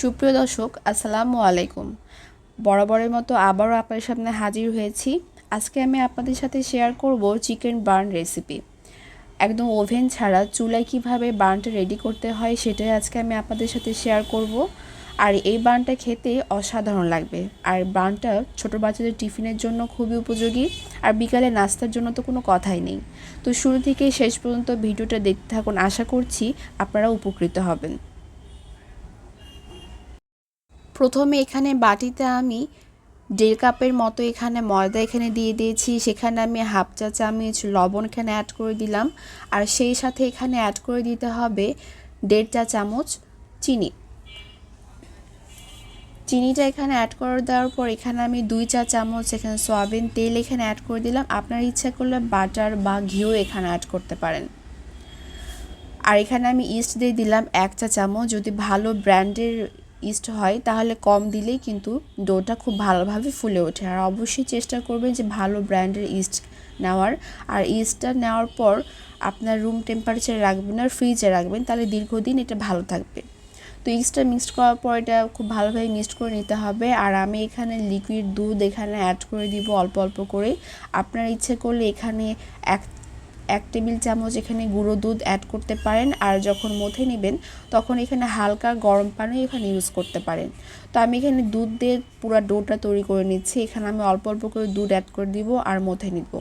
সুপ্রিয় দর্শক, আসসালামু আলাইকুম। বরাবরের মতো আবারও আপনাদের সামনে হাজির হয়েছি। আজকে আমি আপনাদের সাথে শেয়ার করব চিকেন বার্ন রেসিপি একদম ওভেন ছাড়া চুলায় কীভাবে বার্নটা রেডি করতে হয় সেটাই আজকে আমি আপনাদের সাথে শেয়ার করব। আর এই বার্নটা খেতে অসাধারণ লাগবে। আর বার্নটা ছোটো বাচ্চাদের টিফিনের জন্য খুবই উপযোগী। আর বিকালে নাস্তার জন্য তো কোনো কথাই নেই। তো শুরু থেকে শেষ পর্যন্ত ভিডিওটা দেখতে থাকুন। আশা করছি আপনারা উপকৃত হবেন। প্রথমে এখানে বাটিতে আমি দেড় কাপের মতো এখানে ময়দা এখানে দিয়ে দিয়েছি, সেখানে আমি হাফ চা চামচ লবণ এখানে অ্যাড করে দিলাম। আর সেই সাথে এখানে অ্যাড করে দিতে হবে দেড় চা চামচ চিনি। চিনিটা এখানে অ্যাড করে দেওয়ার পর এখানে আমি দুই চা চামচ এখানে সয়াবিন তেল এখানে অ্যাড করে দিলাম। আপনার ইচ্ছা করলে বাটার বা ঘিও এখানে অ্যাড করতে পারেন। আর এখানে আমি ইস্ট দিয়ে দিলাম এক চা চামচ। যদি ভালো ব্র্যান্ডের ইস্ট হয়, তাহলে কম দিলেই কিন্তু ডোটা খুব ভালোভাবে ফুলে ওঠে। আর অবশ্যই চেষ্টা করবেন যে ভালো ব্র্যান্ডের ইস্ট নেওয়ার। আর ইস্টটা নেওয়ার পর আপনার রুম টেম্পারেচারে রাখবেন আর ফ্রিজে রাখবেন, তাহলে দীর্ঘদিন এটা ভালো থাকবে। তো ইস্টটা মিক্সড করার পর এটা খুব ভালোভাবে মিক্সড করে নিতে হবে। আর আমি এখানে লিকুইড দুধ এখানে অ্যাড করে দিব অল্প অল্প করে। আপনার ইচ্ছে করলে এখানে এক এক টেবিল চামচ এখানে গুঁড়ো দুধ অ্যাড করতে পারেন, আর যখন মথে নেবেন, তখন এখানে হালকা গরম পানি এখানে ইউজ করতে পারেন। তো আমি এখানে দুধ দিয়ে পুরো ডোটা তৈরি করে নিচ্ছি। এখানে আমি অল্প অল্প করে দুধ অ্যাড করে দিব আর মথে নিব।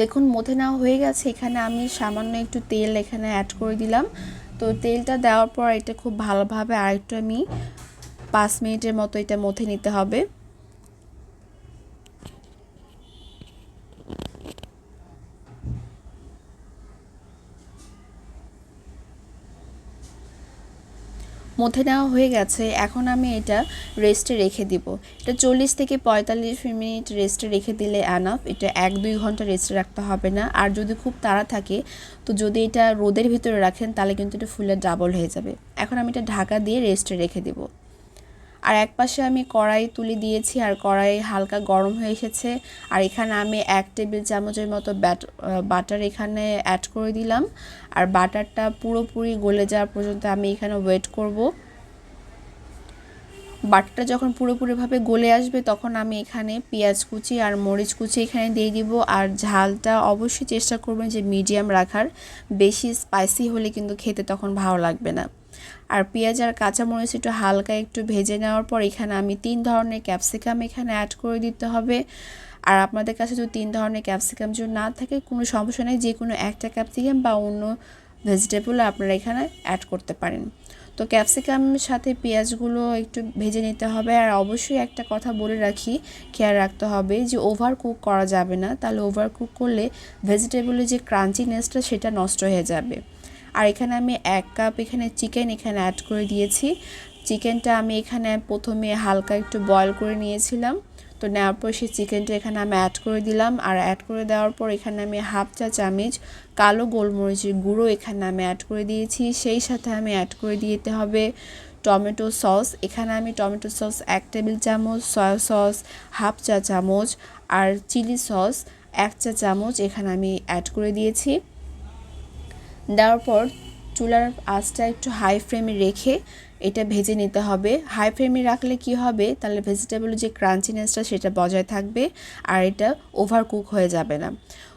দেখুন, মথে নেওয়া হয়ে গেছে। এখানে আমি সামান্য একটু তেল এখানে অ্যাড করে দিলাম। তো তেলটা দেওয়ার পর এটা খুব ভালোভাবে আরেকটু আমি পাঁচ মিনিটের মতো এটা মথে নিতে হবে। মধ্যে নেওয়া হয়ে গেছে, এখন আমি এটা রেস্টে রেখে দিব। এটা চল্লিশ থেকে পঁয়তাল্লিশ মিনিট রেস্টে রেখে দিলে অ্যানাফ এটা এক দুই ঘণ্টা রেস্টে রাখতে হবে না। আর যদি খুব তাড়া থাকে, তো যদি এটা রোদের ভিতরে রাখেন, তাহলে কিন্তু এটা ফুলের ডাবল হয়ে যাবে। এখন আমি এটা ঢাকা দিয়ে রেস্টে রেখে দেবো। আর এক পাশে আমি কড়াই তুলে দিয়েছি আর কড়াই হালকা গরম হয়ে এসেছে। আর এখানে আমি এক টেবিল চামচের মতো ব্যাট বাটার এখানে অ্যাড করে দিলাম। আর বাটারটা পুরোপুরি গলে যাওয়া পর্যন্ত আমি এখানে ওয়েট করব। বাটারটা যখন পুরোপুরিভাবে গলে আসবে তখন আমি এখানে পেঁয়াজ কুচি আর মরিচ কুচি এখানে দিয়ে দিব। আর ঝালটা অবশ্যই চেষ্টা করবেন যে মিডিয়াম রাখার। বেশি স্পাইসি হলে কিন্তু খেতে তখন ভালো লাগবে না। আর পেঁয়াজ আর কাঁচামরিচ একটু হালকা একটু ভেজে নেওয়ার পর এখানে আমি তিন ধরনের ক্যাপসিকাম এখানে অ্যাড করে দিতে হবে। আর আপনাদের কাছে যদি তিন ধরনের ক্যাপসিকাম যদি না থাকে, কোনো সমস্যা নেই, যে কোনো একটা ক্যাপসিকাম বা অন্য ভেজিটেবল আপনারা এখানে অ্যাড করতে পারেন। তো ক্যাপসিকামের সাথে পেঁয়াজগুলো একটু ভেজে নিতে হবে। আর অবশ্যই একটা কথা বলে রাখি, খেয়াল রাখতে হবে যে ওভার কুক করা যাবে না। তাহলে ওভার কুক করলে ভেজিটেবলের যে ক্রাঞ্চিনেসটা সেটা নষ্ট হয়ে যাবে। আর এখানে আমি এক কাপ এখানে চিকেন এখানে অ্যাড করে দিয়েছি। চিকেনটা আমি এখানে প্রথমে হালকা একটু বয়ল করে নিয়েছিলাম। তো নেওয়ার পর সেই চিকেনটা এখানে আমি অ্যাড করে দিলাম। আর অ্যাড করে দেওয়ার পর এখানে আমি হাফ চা চামচ কালো গোলমরিচের গুঁড়ো এখানে আমি অ্যাড করে দিয়েছি। সেই সাথে আমি অ্যাড করে দিতে হবে টমেটো সস। এখানে আমি টমেটো সস এক টেবিল চামচ সয়া সস হাফ চা চামচ, আর চিলি সস এক চা চামচ এখানে আমি অ্যাড করে দিয়েছি। দেওয়ার পর চুলার আঁচটা একটু হাই ফ্লেমে রেখে এটা ভেজে নিতে হবে। হাই ফ্লেমে রাখলে কি হবে? তাহলে ভেজিটেবলের যে ক্রাঞ্চিনেসটা সেটা বজায় থাকবে আর এটা ওভার কুক হয়ে যাবে না।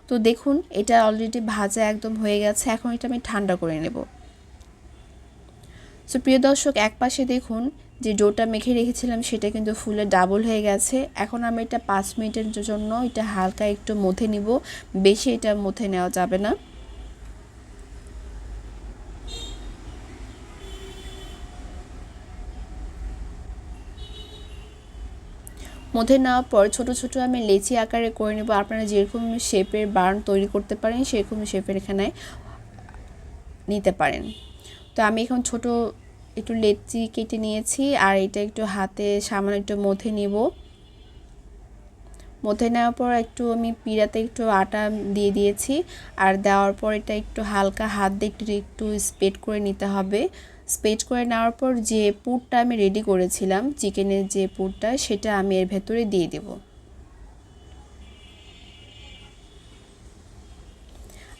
তো দেখুন, এটা অলরেডি ভাজা একদম হয়ে গেছে। এখন এটা আমি ঠান্ডা করে নেব। সো প্রিয় দর্শক, এক পাশে দেখুন যে ডোটা মেখে রেখেছিলাম, সেটা কিন্তু ফুলে ডাবল হয়ে গেছে। এখন আমি এটা পাঁচ মিনিটের জন্য এটা হালকা একটু মথে নিব। বেশি এটা মথে নেওয়া যাবে না। মধ্যে নেওয়ার পর ছোট ছোট আমি লেচি আকারে করে নেব। আপনারা যেরকম শেপের বার্ন তৈরি করতে পারেন, সেরকম শেপের এখানে নিতে পারেন। তো আমি এখন ছোট একটু লেচি কেটে নিয়েছি, আর এটা একটু হাতে সামান্য একটু মধ্যে নিব। মধ্যে নেওয়ার পর একটু আমি পিড়াতে একটু আটা দিয়ে দিয়েছি, আর দেওয়ার পর এটা একটু হালকা হাত দিয়ে একটু একটু স্প্রেড করে নিতে হবে। স্প্রেড করে নেওয়ার পর যে পুরটা আমি রেডি করেছিলাম, চিকেনের যে পুরটা, সেটা আমি এর ভেতরে দিয়ে দেব।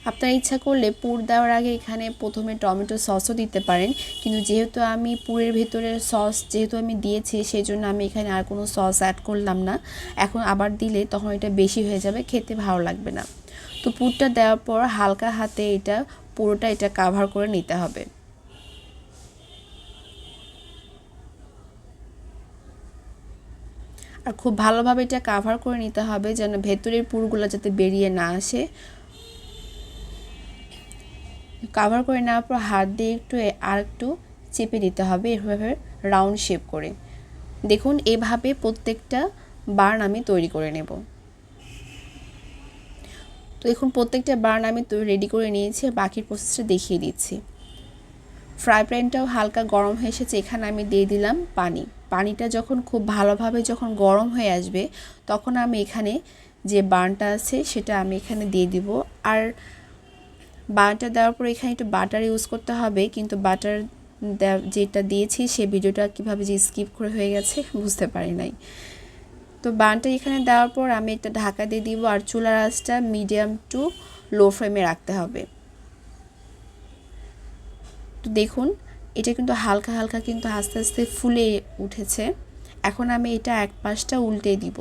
আপনার ইচ্ছা করলে পুর দেওয়ার আগে এখানে প্রথমে টমেটো সসও দিতে পারেন, কিন্তু যেহেতু আমি পুরের ভেতরে সস যেহেতু আমি দিয়েছি সেই জন্য আমি এখানে আর কোনো সস অ্যাড করলাম না। এখন আবার দিলে তখন এটা বেশি হয়ে যাবে, খেতে ভালো লাগবে না। তো পুরটা দেওয়ার পর হালকা হাতে এটা পুরোটা এটা কাভার করে নিতে হবে। আর খুব ভালোভাবে এটা কাভার করে নিতে হবে যেন ভেতরের পুরগুলো যাতে বেরিয়ে না আসে। কাভার করে নেওয়ার পর হাত দিয়ে একটু আর একটু চেপে দিতে হবে, এভাবে রাউন্ড শেপ করে। দেখুন, এভাবে প্রত্যেকটা বার্ন আমি তৈরি করে নেব। তো দেখুন, প্রত্যেকটা বার্ন আমি রেডি করে নিয়েছি বাকির প্রসেসটা দেখিয়ে দিচ্ছি। ফ্রাই প্যানটাও হালকা গরম হয়ে এসেছে, এখানে আমি দিয়ে দিলাম পানি। পানিটা যখন খুব ভালোভাবে যখন গরম হয়ে আসবে, তখন আমি এখানে যে বার্নটা আছে, সেটা আমি এখানে দিয়ে দিব। আর বাটার দেওয়ার পর এখানে একটু বাটার ইউজ করতে হবে, কিন্তু বাটার যেটা দিয়েছি সে ভিডিওটা কীভাবে যে স্কিপ করে হয়ে গেছে, বুঝতে পারি নাই। তো বানটা এখানে দেওয়ার পর আমি একটা ঢাকা দিয়ে দিব, আর চুলার আঁচটা মিডিয়াম টু লো ফ্লেমে রাখতে হবে। তো দেখুন। এটা কিন্তু হালকা হালকা কিন্তু আস্তে আস্তে ফুলে উঠেছে। এখন আমি এটা এক পাশটা উল্টে দিব।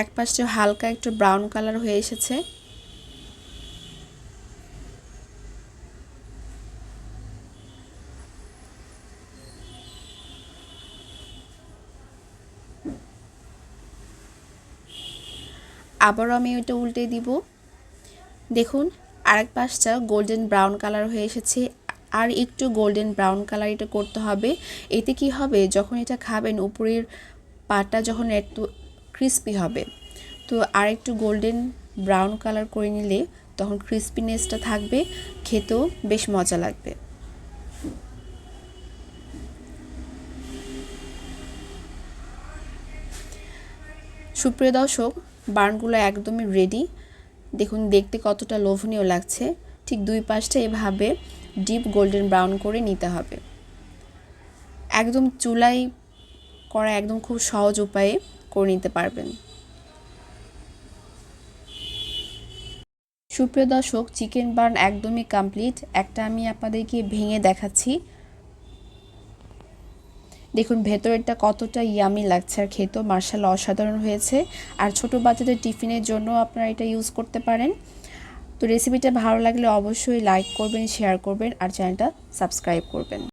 এক পাশটা হালকা একটু ব্রাউন কালার হয়ে এসেছে। আবারও আমি ওইটা উল্টে দিব। দেখুন, আরেক পাশটা গোল্ডেন ব্রাউন কালার হয়ে এসেছে, আর একটু গোল্ডেন ব্রাউন কালার এটা করতে হবে। এতে কি হবে? যখন এটা খাবেন, উপরের পাটা যখন একটু ক্রিস্পি হবে, তো আর একটু গোল্ডেন ব্রাউন কালার করে নিলে তখন ক্রিস্পিনেসটা থাকবে, খেতেও বেশ মজা লাগবে। সুপ্রিয় দর্শক বার্নগুলো একদমই রেডি দেখুন, দেখতে কতটা লোভনীয় লাগছে। ঠিক দুই পাশটা এভাবে ডিপ গোল্ডেন ব্রাউন করে নিতে হবে। একদম চুলাই করা একদম খুব সহজ উপায়ে করে নিতে পারবেন। সুপ্রিয় দর্শক চিকেন বার্ন একদমই কমপ্লিট একটা আমি আপনাদেরকে ভেঙে দেখাচ্ছি। দেখুন, ভেতরেরটা কতটা ইয়ামি লাগছে আর খেতেও মার্শাল অসাধারণ হয়েছে। আর ছোট বাচ্চাদের টিফিনের জন্য আপনারা এটা ইউজ করতে পারেন। তো রেসিপিটা ভালো লাগলে অবশ্যই লাইক করবেন শেয়ার করবেন আর চ্যানেলটা সাবস্ক্রাইব করবেন।